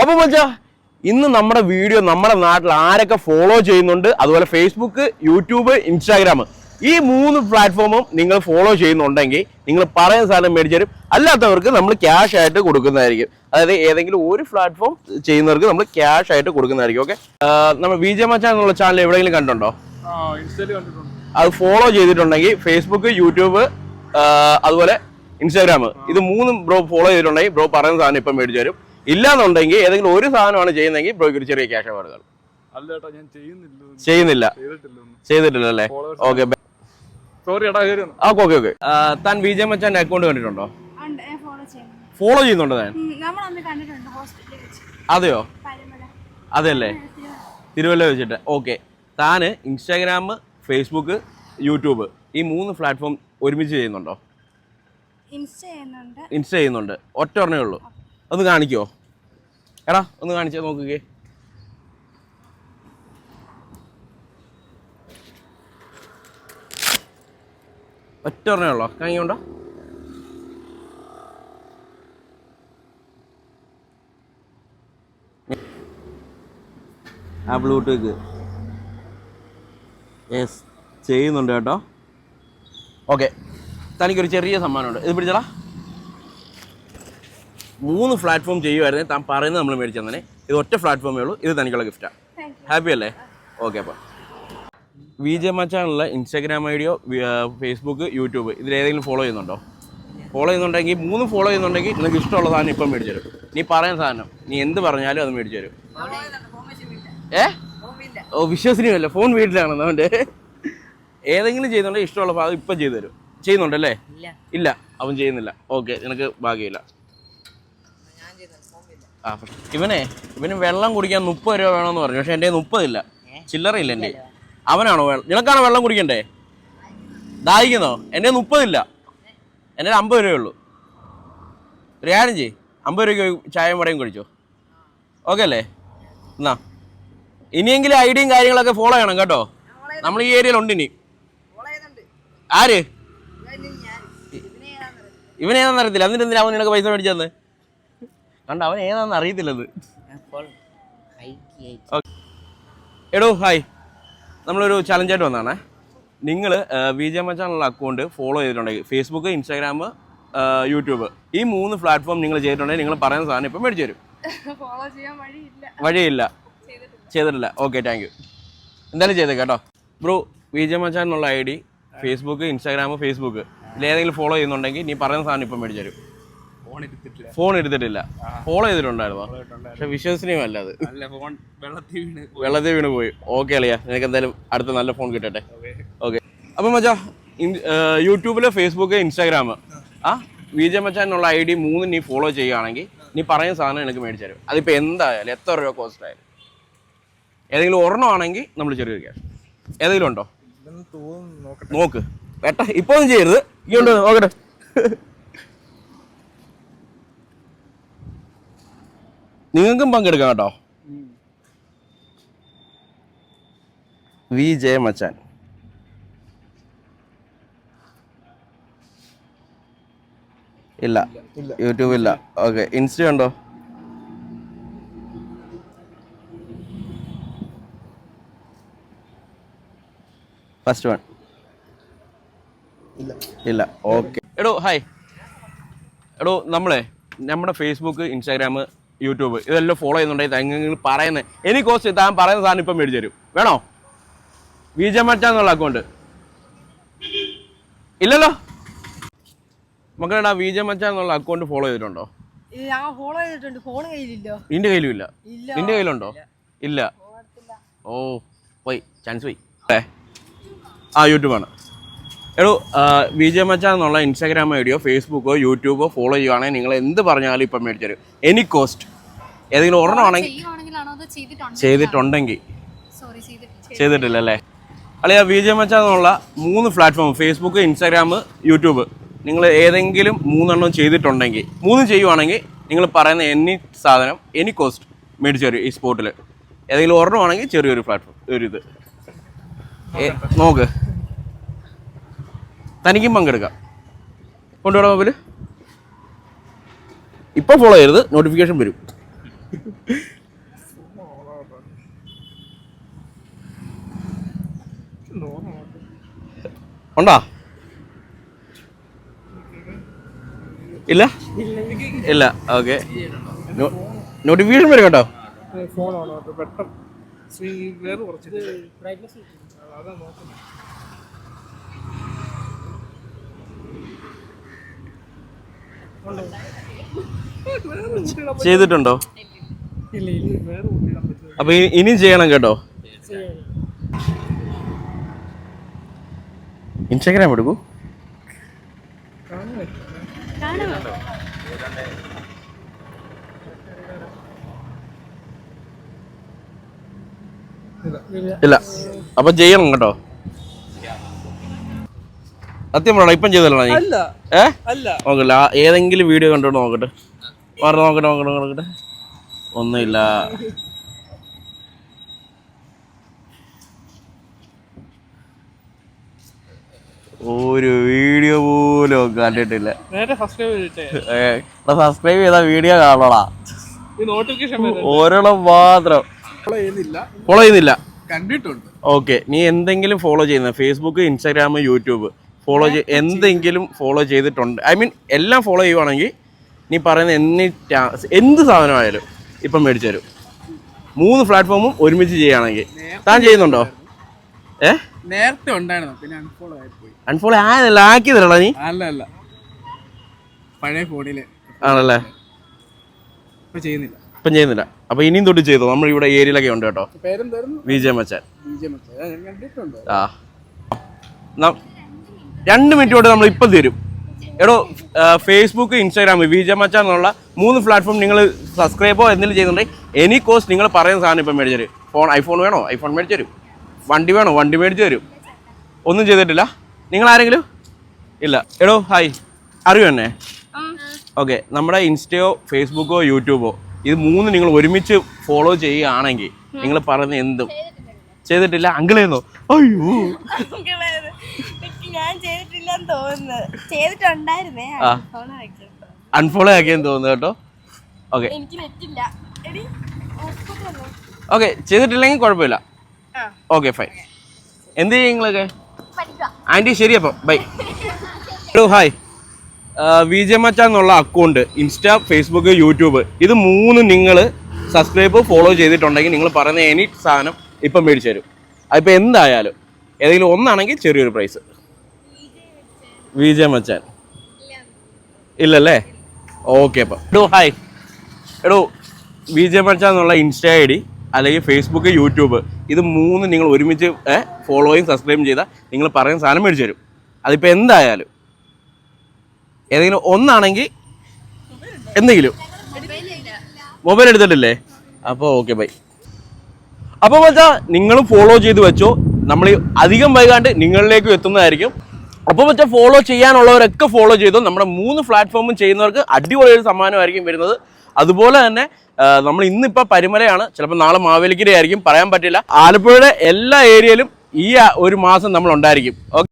അപ്പൊ മച്ചാ ഇന്ന് നമ്മുടെ വീഡിയോ നമ്മുടെ നാട്ടിൽ ആരൊക്കെ ഫോളോ ചെയ്യുന്നുണ്ട്? അതുപോലെ ഫേസ്ബുക്ക് യൂട്യൂബ് ഇൻസ്റ്റാഗ്രാം ഈ മൂന്ന് പ്ലാറ്റ്ഫോമും നിങ്ങൾ ഫോളോ ചെയ്യുന്നുണ്ടെങ്കിൽ നിങ്ങൾ പറയുന്ന സാധനം മേടിച്ചു തരും. അല്ലാത്തവർക്ക് നമ്മൾ ക്യാഷ് ആയിട്ട് കൊടുക്കുന്നതായിരിക്കും. അതായത് ഏതെങ്കിലും ഒരു പ്ലാറ്റ്ഫോം ചെയ്യുന്നവർക്ക് നമ്മൾ ക്യാഷ് ആയിട്ട് കൊടുക്കുന്നതായിരിക്കും. ഓക്കെ നമ്മൾ വി ജെ മച്ചാൻ എന്നുള്ള ചാനൽ എവിടെയെങ്കിലും കണ്ടുണ്ടോ അത് ഫോളോ ചെയ്തിട്ടുണ്ടെങ്കിൽ ഫേസ്ബുക്ക് യൂട്യൂബ് അതുപോലെ ഇൻസ്റ്റാഗ്രാം ഇത് മൂന്നും ബ്രോ ഫോളോ ചെയ്തിട്ടുണ്ടെങ്കിൽ ബ്രോ പറയുന്ന സാധനം ഇപ്പം മേടിച്ചു തരും. ഇല്ലാന്നുണ്ടെങ്കിൽ ഏതെങ്കിലും ഒരു സാധനമാണ് ചെയ്യുന്നതെങ്കിൽ ബ്രോയ്ക്ക് ഒരു ചെറിയ ക്യാഷ് അല്ല ഞാൻ ചെയ്യുന്നില്ല ചെയ്യുന്നില്ല. ചെയ്തിട്ടില്ല അല്ലേ? Okay sorry okay okay okay താൻ ബി ജെ മച്ചാന്റെ അക്കൗണ്ട് കണ്ടിട്ടുണ്ടോ? ഞാൻ ഫോളോ ചെയ്യുന്നു. ഫോളോ ചെയ്യുന്നുണ്ടോ താൻ? അതെയോ? അതെയല്ലേ? അതെല്ലേ തിരുവല്ല വെച്ചിട്ട്. ഓക്കെ താന് ഇൻസ്റ്റാഗ്രാം ഫേസ്ബുക്ക് യൂട്യൂബ് ഈ മൂന്ന് പ്ലാറ്റ്ഫോം ഒരുമിച്ച് ചെയ്യുന്നുണ്ടോ? ഇൻസ്റ്റ ചെയ്യുന്നുണ്ട്. ഇൻസ്റ്റ ചെയ്യുന്നുണ്ട്. ഒറ്റ ഒരെണ്ണേ ഉള്ളൂ. ഒന്ന് കാണിക്കോ? എടാ ഒന്ന് കാണിച്ചേ നോക്കുകയെ ഒറ്റ ഒരെണ്ണേ ഉള്ളോ? കാണിക്കോണ്ടോ? ആ ബ്ലൂടൂത്ത് യെസ് ചെയ്യുന്നുണ്ട് കേട്ടോ. ഓക്കെ തനിക്കൊരു ചെറിയ സമ്മാനമുണ്ട്. ഇത് പിടിച്ചടാ മൂന്ന് പ്ലാറ്റ്ഫോം ചെയ്യുമായിരുന്നേ താൻ പറയുന്നത് നമ്മൾ മേടിച്ചു തന്നെ ഇത് ഒറ്റ പ്ലാറ്റ്ഫോമേ ഉള്ളൂ ഇത് തനിക്കുള്ള ഗിഫ്റ്റാ ഹാപ്പി അല്ലേ? ഓക്കെ അപ്പം. വി ജെ മച്ചാനുള്ള ഇൻസ്റ്റാഗ്രാം ഐ ഡിയോ ഫേസ്ബുക്ക് യൂട്യൂബ് ഇതിലേതെങ്കിലും ഫോളോ ചെയ്യുന്നുണ്ടോ? ഫോളോ ചെയ്യുന്നുണ്ടെങ്കിൽ മൂന്ന് ഫോളോ ചെയ്യുന്നുണ്ടെങ്കിൽ നിനക്ക് ഇഷ്ടമുള്ള സാധനം ഇപ്പം മേടിച്ചു തരും. നീ പറയുന്ന സാധനം നീ എന്ത് പറഞ്ഞാലും അത് മേടിച്ചു തരും. ഏ? ഓ വിശ്വസനീയമല്ല ഫോൺ വീട്ടിലാണെന്ന് അവന്റെ. ഏതെങ്കിലും ചെയ്യുന്നുണ്ടെങ്കിൽ ഇഷ്ടമുള്ള ഭാഗം ഇപ്പം ചെയ്തു തരും. ചെയ്യുന്നുണ്ടല്ലേ? ഇല്ല. അവൻ ചെയ്യുന്നില്ല. ഓക്കെ നിനക്ക് ഭാഗ്യമില്ല. ആ ഇവനെ ഇവന് വെള്ളം കുടിക്കാൻ മുപ്പത് രൂപ വേണമെന്ന് പറഞ്ഞു പക്ഷെ എന്റെ മുപ്പതില്ല. ചില്ലറയില്ല എന്റെ അവനാണോ വെള്ളം നിനക്കാണോ വെള്ളം കുടിക്കണ്ടേ? ദാഹിക്കുന്നോ? എന്റെ മുപ്പതില്ല. എന്റെ അമ്പത് രൂപയേ ഉള്ളൂ. ഒരു കാര്യം ചെയ് അമ്പത് രൂപയ്ക്ക് ചായയും വടയും കുടിച്ചോ. ഓക്കെ അല്ലേ? എന്നാ. ഇനിയെങ്കിലും ഐഡിയും കാര്യങ്ങളൊക്കെ ഫോളോ ചെയ്യണം കേട്ടോ. നമ്മൾ ഈ ഏരിയയിലുണ്ട് ഇനി. ആര്? അറിയത്തില്ല അതിന് എന്തിനാ അവൻ നിനക്ക് പൈസ മേടിച്ചു തന്നെ കണ്ട അവൻ ഏതാണെന്ന് അറിയത്തില്ലത്. എടോ ഹായ്. നമ്മളൊരു ചലഞ്ചായിട്ട് വന്നതാണേ. നിങ്ങൾ വി ജെ മച്ചാനുള്ള അക്കൗണ്ട് ഫോളോ ചെയ്തിട്ടുണ്ടെങ്കിൽ ഫേസ്ബുക്ക് ഇൻസ്റ്റാഗ്രാം യൂട്യൂബ് ഈ മൂന്ന് പ്ലാറ്റ്ഫോം നിങ്ങൾ ചെയ്തിട്ടുണ്ടെങ്കിൽ നിങ്ങൾ പറയുന്ന സാധനം ഇപ്പം മേടിച്ചു തരും. ഫോളോ ചെയ്യാൻ വഴിയില്ല. വഴിയില്ല. ചെയ്തിട്ടില്ല. ചെയ്തിട്ടില്ല. ഓക്കെ താങ്ക് യു എന്തായാലും ചെയ്തേ കേട്ടോ. Bro V J മച്ചാനുള്ള I D Facebook Instagram Facebook ഇതിലേതെങ്കിലും ഫോളോ ചെയ്യുന്നുണ്ടെങ്കിൽ നീ പറയുന്ന സാധനം ഇപ്പം മേടിച്ചു തരും. ഫോൺ എടുത്തിട്ടില്ല. ഫോൺ എടുത്തിട്ടില്ല. ഫോളോ ചെയ്തിട്ടുണ്ടായിരുന്നോ. പക്ഷെ വിശ്വസനീയമല്ല അത്. വെള്ളത്തിൽ വീണ് പോയി. ഓക്കെ അളിയ. നിനക്ക് എന്തായാലും അടുത്ത നല്ല ഫോൺ കിട്ടട്ടെ. ഓക്കെ അപ്പൊ മച്ചാ യൂട്യൂബിൽ ഫേസ്ബുക്ക് ഇൻസ്റ്റാഗ്രാം ആ. വി ജെ മച്ചാൻ എന്നുള്ള ഐ ഡി മൂന്ന് നീ ഫോളോ ചെയ്യുകയാണെങ്കിൽ നീ പറയുന്ന സാധനം എനിക്ക് മേടിച്ചു തരും. അതിപ്പോൾ എന്തായാലും എത്ര രൂപ കോസ്റ്റ് ആയാലും. ഏതെങ്കിലും ഒരെണ്ണം ആണെങ്കിൽ നമ്മൾ ചെറിയൊരു ക്യാഷ് ഏതെങ്കിലും ഉണ്ടോ? നോക്ക്. വേട്ട. ഇപ്പൊ ഒന്നും ചെയ്യരുത്. ഇങ്ങോട്ട് നോക്കട്ടെ. നിങ്ങൾക്കും പങ്കെടുക്കാം കേട്ടോ. വി ജയ മച്ചാൻ ഇല്ല. യൂട്യൂബ് ഇല്ല. ഓക്കെ. ഇൻസ്റ്റ ഉണ്ടോ? First one. ഇല്ല. ഓക്കെ. എടോ ഹായ്. എടോ നമ്മളെ നമ്മുടെ ഫേസ്ബുക്ക് ഇൻസ്റ്റാഗ്രാം യൂട്യൂബ്. ഇതെല്ലാം ഫോളോ ചെയ്യുന്നുണ്ടെങ്കിൽ നിങ്ങൾ പറയുന്നത് എനിക്ക് കോസ്റ്റ് താൻ പറയുന്ന സാധനം ഇപ്പം മേടിച്ചു തരും. വേണോ? വി ജെ മച്ച എന്നുള്ള അക്കൗണ്ട് ഇല്ലല്ലോ? മക്കളുടെ വി ജെ മച്ച എന്നുള്ള അക്കൗണ്ട് ഫോളോ ചെയ്തിട്ടുണ്ടോ ഞാൻ ഫോളോ ചെയ്തിട്ടുണ്ട്. ഫോൺ കയ്യിലില്ലോ. നിന്റെ കയ്യിലും ഇല്ല. നിന്റെ കയ്യിലുണ്ടോ? ഇല്ല. ഓ പോയി. ചാൻസ് പോയി. അല്ലേ ആ യൂട്യൂബാണ് എടോ വി ജെ മച്ച എന്നുള്ള ഇൻസ്റ്റാഗ്രാം ഐഡിയോ ഫേസ്ബുക്കോ യൂട്യൂബോ ഫോളോ ചെയ്യുവാണെങ്കിൽ നിങ്ങൾ എന്ത് പറഞ്ഞാലും ഇപ്പം മേടിച്ചു തരും. എനി കോസ്റ്റ് ഏതെങ്കിലും ഒരെണ്ണമാണെങ്കിൽ ചെയ്തിട്ടുണ്ടെങ്കിൽ ചെയ്തിട്ടില്ല അല്ലേ അല്ലെ വി ജെ മച്ച എന്നുള്ള മൂന്ന് പ്ലാറ്റ്ഫോം ഫേസ്ബുക്ക് ഇൻസ്റ്റാഗ്രാം യൂട്യൂബ് നിങ്ങൾ ഏതെങ്കിലും മൂന്നെണ്ണം ചെയ്തിട്ടുണ്ടെങ്കിൽ മൂന്നും ചെയ്യുവാണെങ്കിൽ നിങ്ങൾ പറയുന്ന എനി സാധനം എനി കോസ്റ്റ് മേടിച്ചു തരും ഈ സ്പോട്ടിൽ ഏതെങ്കിലും ഒരെണ്ണമാണെങ്കിൽ ചെറിയൊരു പ്ലാറ്റ്ഫോം ഒരു ഇത്. നോക്ക്. തനിക്കും പങ്കെടുക്കാം. കൊണ്ടുപോകാം മൊബൈൽ ഇപ്പം ഫോളോ ചെയ്യരുത് നോട്ടിഫിക്കേഷൻ വരും. ഉണ്ടോ? ഇല്ല? ഇല്ല. ഓക്കെ. നോട്ടിഫിക്കേഷൻ വരും കേട്ടോ. ചെയ്തിട്ടുണ്ടോ? അപ്പൊ ഇനിയും ചെയ്യണം കേട്ടോ? ഇൻസ്റ്റാഗ്രാം എടുക്കൂ. ഇല്ല. അപ്പൊ ചെയ്യണം കേട്ടോ. സത്യം പറയണം? ഇപ്പം ചെയ്തല്ലോ നീ? ഏ? അല്ല. നോക്കില്ല ഏതെങ്കിലും വീഡിയോ കണ്ടോ നോക്കട്ടെ. മാറി നോക്കട്ടെ നോക്കട്ടെ നോക്കട്ടെ. ഒന്നുമില്ല. ഒരു വീഡിയോ പോലും കണ്ടിട്ടില്ല. സബ്സ്ക്രൈബ് ചെയ്ത വീഡിയോ കാണോടാ ഒരെണ്ണം മാത്രം. ഫോളോ ചെയ്യുന്നില്ല. കണ്ടിട്ടുണ്ട്. ഓക്കെ നീ എന്തെങ്കിലും ഫോളോ ചെയ്യുന്ന? ഫേസ്ബുക്ക് ഇൻസ്റ്റാഗ്രാം യൂട്യൂബ് ഫോളോ ചെയ്ത് എന്തെങ്കിലും ഫോളോ ചെയ്തിട്ടുണ്ട്. ഐ മീൻ എല്ലാം ഫോളോ ചെയ്യുവാണെങ്കിൽ നീ പറയുന്ന എന്നി എന്ത് സാധനമായാലും. ഇപ്പം മേടിച്ചു തരും. മൂന്ന് പ്ലാറ്റ്ഫോമും ഒരുമിച്ച് ചെയ്യുകയാണെങ്കിൽ. താൻ ചെയ്യുന്നുണ്ടോ? ഏ? നേരത്തെ ഉണ്ടായിരുന്നു പിന്നെ അൺഫോളോ ആയിപ്പോയി അൺഫോളോ ആയതല്ല ആക്കിയതല്ല നീ. അല്ല അല്ല. പഴയ ഫോണിൽ ആണല്ലേ? ഇപ്പൊ ചെയ്യുന്നില്ല. ഇപ്പം ചെയ്യുന്നില്ല. അപ്പോൾ ഇനിയും തൊട്ട് ചെയ്തു? നമ്മൾ ഇവിടെ ഏരിയയിലൊക്കെ ഉണ്ട് കേട്ടോ. വിജയ മച്ചാൻ. ആ. രണ്ട് മിനിറ്റ് കൊണ്ട് നമ്മൾ ഇപ്പം തരും. എടോ ഫേസ്ബുക്ക് ഇൻസ്റ്റാഗ്രാം വി ജെ മച്ച എന്നുള്ള മൂന്ന് പ്ലാറ്റ്ഫോം നിങ്ങൾ സബ്സ്ക്രൈബോ എന്തെങ്കിലും ചെയ്യുന്നുണ്ടെങ്കിൽ എനി കോസ്റ്റ് നിങ്ങൾ പറയുന്ന സാധനം ഇപ്പം മേടിച്ചു തരും. ഫോൺ ഐഫോൺ വേണോ? ഐഫോൺ മേടിച്ചു തരും. വണ്ടി വേണോ? വണ്ടി മേടിച്ചു തരും. ഒന്നും ചെയ്തിട്ടില്ല? നിങ്ങൾ ആരെങ്കിലും? ഇല്ല. എടോ ഹായ് അറിയോ എന്നെ? ഓക്കെ നമ്മുടെ ഇൻസ്റ്റയോ ഫേസ്ബുക്കോ യൂട്യൂബോ ഇത് മൂന്ന് നിങ്ങൾ ഒരുമിച്ച് ഫോളോ ചെയ്യുകയാണെങ്കിൽ നിങ്ങൾ പറയുന്ന എന്തും. ചെയ്തിട്ടില്ല. അങ്കിളേന്നോ? അയ്യോ. ചെയ്തിട്ടുണ്ടായിരുന്നേ. അൺഫോളോ ആക്കിയെന്ന് തോന്നുന്നു കേട്ടോ. ഓക്കെ എനിക്ക് നെറ്റില്ല? ഓക്കെ ചെയ്തിട്ടില്ലെങ്കിൽ കുഴപ്പമില്ല. ഓക്കെ ഫൈൻ എന്ത് ചെയ്യും നിങ്ങളൊക്കെ? ആന്റി ശരി അപ്പം. Bye hello hi V J മച്ച എന്നുള്ള അക്കൗണ്ട് ഇൻസ്റ്റ ഫേസ്ബുക്ക് യൂട്യൂബ് ഇത് മൂന്ന് നിങ്ങൾ സബ്സ്ക്രൈബ് ഫോളോ ചെയ്തിട്ടുണ്ടെങ്കിൽ നിങ്ങൾ പറയുന്ന എനി സാധനം ഇപ്പം മേടിച്ചു തരും. അതിപ്പോൾ എന്തായാലും ഏതെങ്കിലും ഒന്നാണെങ്കിൽ ചെറിയൊരു പ്രൈസ് വി ജെ മച്ചാൻ ഇല്ലല്ലേ? ഓക്കെ അപ്പം. എടോ ഹായ് എടോ വി ജെ മച്ചാൻ എന്നുള്ള ഇൻസ്റ്റാ ഐ ഡി അല്ലെങ്കിൽ ഫേസ്ബുക്ക് യൂട്യൂബ് ഇത് മൂന്ന് നിങ്ങൾ ഒരുമിച്ച് ഫോളോയും സബ്സ്ക്രൈബും ചെയ്താൽ നിങ്ങൾ പറയുന്ന സാധനം മേടിച്ചു തരും. അതിപ്പോൾ എന്തായാലും? ഏതെങ്കിലും ഒന്നാണെങ്കിൽ എന്തെങ്കിലും? മൊബൈൽ എടുത്തിട്ടില്ലേ? അപ്പോൾ ഓക്കെ ബൈ അപ്പോൾ മച്ചാ നിങ്ങളും ഫോളോ ചെയ്ത് വെച്ചോ. നമ്മൾ അധികം വൈകാണ്ട് നിങ്ങളിലേക്കും എത്തുന്നതായിരിക്കും. അപ്പോൾ വെച്ചാൽ ഫോളോ ചെയ്യാനുള്ളവരൊക്കെ ഫോളോ ചെയ്തു. നമ്മുടെ മൂന്ന് പ്ലാറ്റ്ഫോമും ചെയ്യുന്നവർക്ക് അടിപൊളി ഒരു സമ്മാനമായിരിക്കും വരുന്നത്. അതുപോലെ തന്നെ നമ്മൾ ഇന്നിപ്പോൾ പരിമലയാണ്. ചിലപ്പോൾ നാളെ മാവേലിക്കര ആയിരിക്കും പറയാൻ പറ്റില്ല. ആലപ്പുഴയുടെ എല്ലാ ഏരിയയിലും ഈ ഒരു മാസം നമ്മൾ ഉണ്ടായിരിക്കും. ഓക്കെ